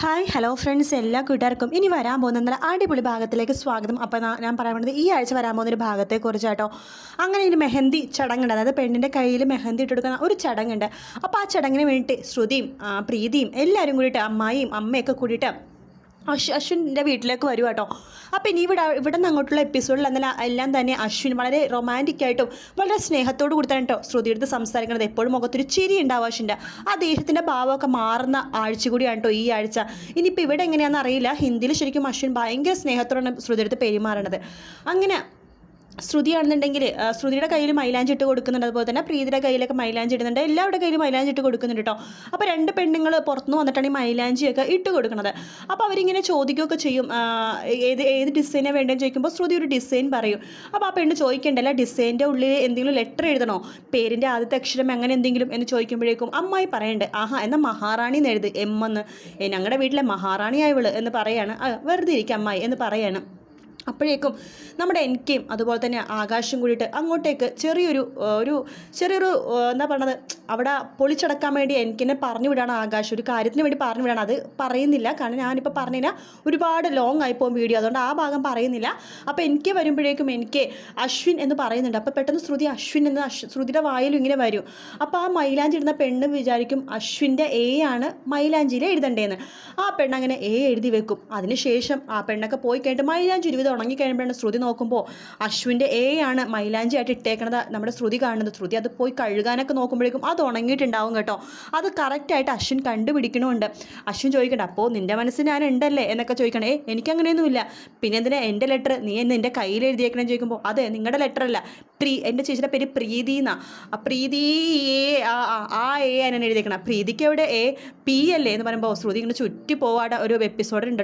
Hi hello friends എല്ലാ കൂട്ടുകാർക്കും ഇനി വരാൻ പോകുന്ന നല്ല അടിപൊളി ഭാഗത്തിലേക്ക് സ്വാഗതം. അപ്പോൾ ഞാൻ പറയാൻ പോകുന്നത് ഈ ആഴ്ച വരാൻ പോകുന്ന ഒരു ഭാഗത്തെക്കുറിച്ചാട്ടോ അങ്ങനെ ഒരു മെഹന്തി ചടങ്ങുണ്ട്. അതായത് പെണ്ണിന്റെ കയ്യിൽ മെഹന്തി ഇട്ടെടുക്കുന്ന ഒരു ചടങ്ങുണ്ട്. അപ്പോൾ ആ ചടങ്ങിന് വേണ്ടിയിട്ട് ശ്രുതിയും പ്രീതിയും എല്ലാവരും കൂടിയിട്ട് അമ്മായിയും അമ്മയൊക്കെ കൂടിയിട്ട് അശ്വ അശ്വിന്റെ വീട്ടിലേക്ക് വരും കേട്ടോ. അപ്പോൾ ഇനി ഇവിടെ ഇവിടെ നിന്ന് അങ്ങോട്ടുള്ള എപ്പിസോഡിൽ എന്നാൽ എല്ലാം തന്നെ അശ്വിൻ വളരെ റൊമാന്റിക് ആയിട്ടും വളരെ സ്നേഹത്തോട് കൊടുത്താണ് കേട്ടോ ശ്രുതിയെടുത്ത് സംസാരിക്കുന്നത്. എപ്പോഴും മുഖത്തൊരു ചിരി ഉണ്ടാവും അശ്വിന്റെ. ആ ദേഹത്തിന്റെ ഭാവമൊക്കെ മാറുന്ന ആഴ്ച കൂടിയാണ് കേട്ടോ ഈ ആഴ്ച. ഇനിയിപ്പോൾ ഇവിടെ എങ്ങനെയാണെന്ന് അറിയില്ല. ഹിന്ദിയിൽ ശരിക്കും അശ്വിൻ ഭയങ്കര സ്നേഹത്തോടാണ് ശ്രുതിയെടുത്ത് പെരുമാറണത്. അങ്ങനെ ശ്രുതിയാണെന്നുണ്ടെങ്കിൽ ശ്രുതിയുടെ കയ്യിൽ മൈലാഞ്ചി ഇട്ട് കൊടുക്കുന്നുണ്ട്. അതുപോലെ തന്നെ പ്രീതിയുടെ കയ്യിലൊക്കെ മൈലാഞ്ചി ഇടുന്നുണ്ട്. എല്ലാവരുടെ കയ്യിൽ മൈലാഞ്ചി ഇട്ട് കൊടുക്കുന്നുണ്ട് കേട്ടോ. അപ്പോൾ രണ്ട് പെണ്ണുങ്ങൾ പുറത്തുനിന്ന് വന്നിട്ടാണ് ഈ മൈലാഞ്ചിയൊക്കെ ഇട്ട് കൊടുക്കുന്നത്. അപ്പോൾ അവരിങ്ങനെ ചോദിക്കുകയൊക്കെ ചെയ്യും. ഏത് ഏത് ഡിസൈനാണ് വേണ്ടതെന്ന് ചോദിക്കുമ്പോൾ ശ്രുതി ഒരു ഡിസൈൻ പറയും. അപ്പോൾ ആ പെണ്ണ് ചോദിക്കേണ്ടല്ല ഡിസൈന്റെ ഉള്ളിൽ എന്തെങ്കിലും ലെറ്റർ എഴുതണോ? പേരിന്റെ ആദ്യത്തെ അക്ഷരം അങ്ങനെ എന്തെങ്കിലും എന്ന് ചോദിക്കുമ്പോഴേക്കും അമ്മായി പറയണ്ടേ ആഹാ എന്നാൽ മഹാറാണി എന്ന് എഴുതി. എം എന്ന്. ഞങ്ങളുടെ വീട്ടിലെ മഹാറാണിയായവൾ എന്ന് പറയാണ്. വെറുതെ ഇരിക്കും അമ്മായി എന്ന് പറയാണ്. അപ്പോഴേക്കും നമ്മുടെ എനിക്കും അതുപോലെ തന്നെ ആകാശം കൂടിയിട്ട് അങ്ങോട്ടേക്ക് ചെറിയൊരു ഒരു ചെറിയൊരു എന്താ പറയണത്? അവിടെ പൊളിച്ചടക്കാൻ വേണ്ടി എനിക്കെന്നെ പറഞ്ഞു വിടാണ് ആകാശം. ഒരു കാര്യത്തിന് വേണ്ടി പറഞ്ഞു വിടാണ്. അത് പറയുന്നില്ല. കാരണം ഞാനിപ്പോൾ പറഞ്ഞു കഴിഞ്ഞാൽ ഒരുപാട് ലോങ് ആയിപ്പോകും വീഡിയോ അതുകൊണ്ട് ആ ഭാഗം പറയുന്നില്ല. അപ്പോൾ എനിക്ക് വരുമ്പോഴേക്കും എനിക്ക് അശ്വിൻ എന്ന് പറയുന്നുണ്ട്. അപ്പോൾ പെട്ടെന്ന് ശ്രുതി അശ്വിൻ എന്ന് അശ്വ ശ്രുതിയുടെ വായിലും ഇങ്ങനെ വരും. അപ്പോൾ ആ മൈലാഞ്ചി ഇടുന്ന പെണ്ണ് വിചാരിക്കും അശ്വിന്റെ എ ആണ് മൈലാഞ്ചിയിൽ എഴുതണ്ടേന്ന് ആ പെണ്ണ് അങ്ങനെ എ എഴുതി വെക്കും. അതിനുശേഷം ആ പെണ്ണൊക്കെ പോയി കഴിഞ്ഞിട്ട് മൈലാഞ്ചി ഒരുവിധം ഉണങ്ങി കഴിയുമ്പോഴാണ് ശ്രുതി നോക്കുമ്പോൾ അശ്വിന്റെ എ ആണ് മൈലാഞ്ചി ആയിട്ട് ഇട്ടേക്കണത് നമ്മുടെ ശ്രുതി കാണുന്നത്. ശ്രുതി അത് പോയി കഴുകാനൊക്കെ നോക്കുമ്പോഴേക്കും അത് ഉണങ്ങിയിട്ടുണ്ടാവും കേട്ടോ. അത് കറക്റ്റായിട്ട് അശ്വിൻ കണ്ടുപിടിക്കണമുണ്ട് അശ്വിൻ ചോദിക്കണ്ട അപ്പോൾ നിന്റെ മനസ്സിൽ ഞാൻ ഉണ്ടല്ലേ എന്നൊക്കെ ചോദിക്കണം ഏ എനിക്കങ്ങനെയൊന്നുമില്ല പിന്നെ എന്തിനാ എന്റെ ലെറ്റർ നീ എന്ന് എന്റെ കയ്യിൽ എഴുതിയേക്കണമെന്ന് ചോദിക്കുമ്പോൾ അതെ നിങ്ങളുടെ ലെറ്റർ അല്ല. പ്രീ എന്റെ ചേച്ചിയുടെ പേര് പ്രീതി എന്നാണ് ആ പ്രീതി ഏ ആ എ ആണ് എഴുതിയേക്കണം. പ്രീതിക്ക് എവിടെ? എ പി അല്ലേ? എന്ന് പറയുമ്പോൾ ശ്രുതി ഇങ്ങനെ ചുറ്റി പോവാട ഒരു എപ്പിസോഡ് ഉണ്ട്